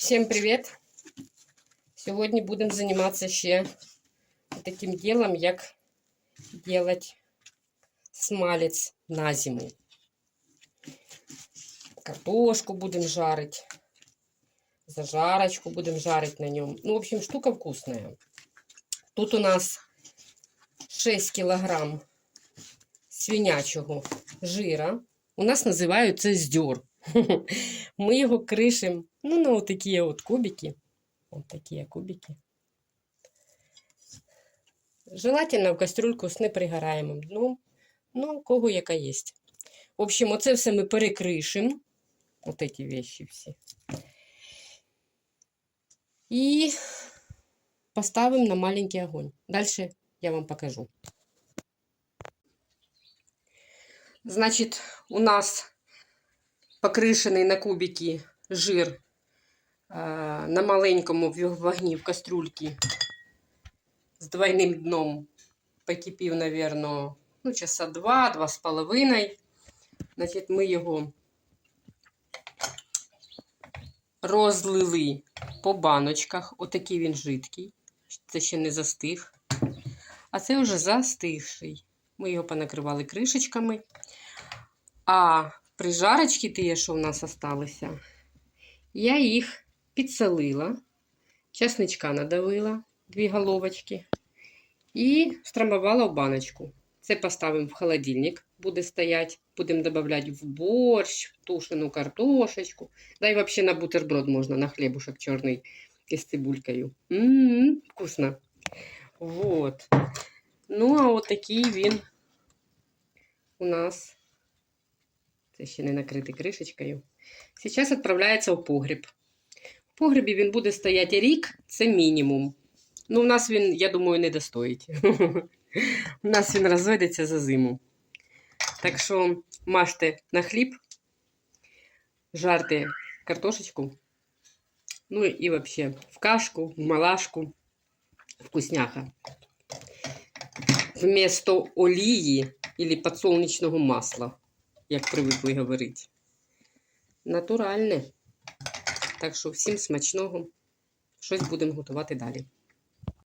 Всім привіт! Сьогодні будемо займатися ще таким ділом, як робити смалець на зиму. Картошку будемо жарити, зажарочку будемо жарити на ньому. Ну, в общем, штука вкусная. Тут у нас 6 кілограм свинячого жира. У нас називають це здьор. Ми його кришимо ну, на отакі от кубики. Вот такие кубики. Желательно в кастрюльку з непригораємим дном. Ну, у кого яка є. В общем, оце все ми перекришимо. Вот эти вещи всі. І поставимо на маленький огонь. Дальше я вам покажу. Значит, у нас покришений на кубики жир е, на маленькому вогні в кастрюльці з двойним дном покипів, наверное, ну, часа два, два з половиною. Значить, ми його розлили по баночках. Отакий він жидкий. Це ще не застиг. А це вже застигший. Ми його понакривали кришечками. А прижарочки ті, що в нас залишилися, я їх підсолила, чесничка надавила, дві головочки, і страмбувала в баночку. Це поставимо в холодильник, буде стояти, будемо додавати в борщ, в тушену картошечку. Да і взагалі на бутерброд можна, на хлібушок чорний із цибулькою. М-м, вкусно. Вот. Ну, а от такий він у нас. Ще не накритий кришечкою. Зараз відправляється в погріб. В погрібі він буде стояти рік, це мінімум. Ну, у нас він, я думаю, не достоїть. У нас він розведеться за зиму. Так що мажте на хліб, жарте картошечку. Ну і взагалі в кашку, в малашку, вкусняха. Вместо олії или подсолнечного масла, як привикли говорити. Натуральне. Так що всім смачного. Щось будемо готувати далі.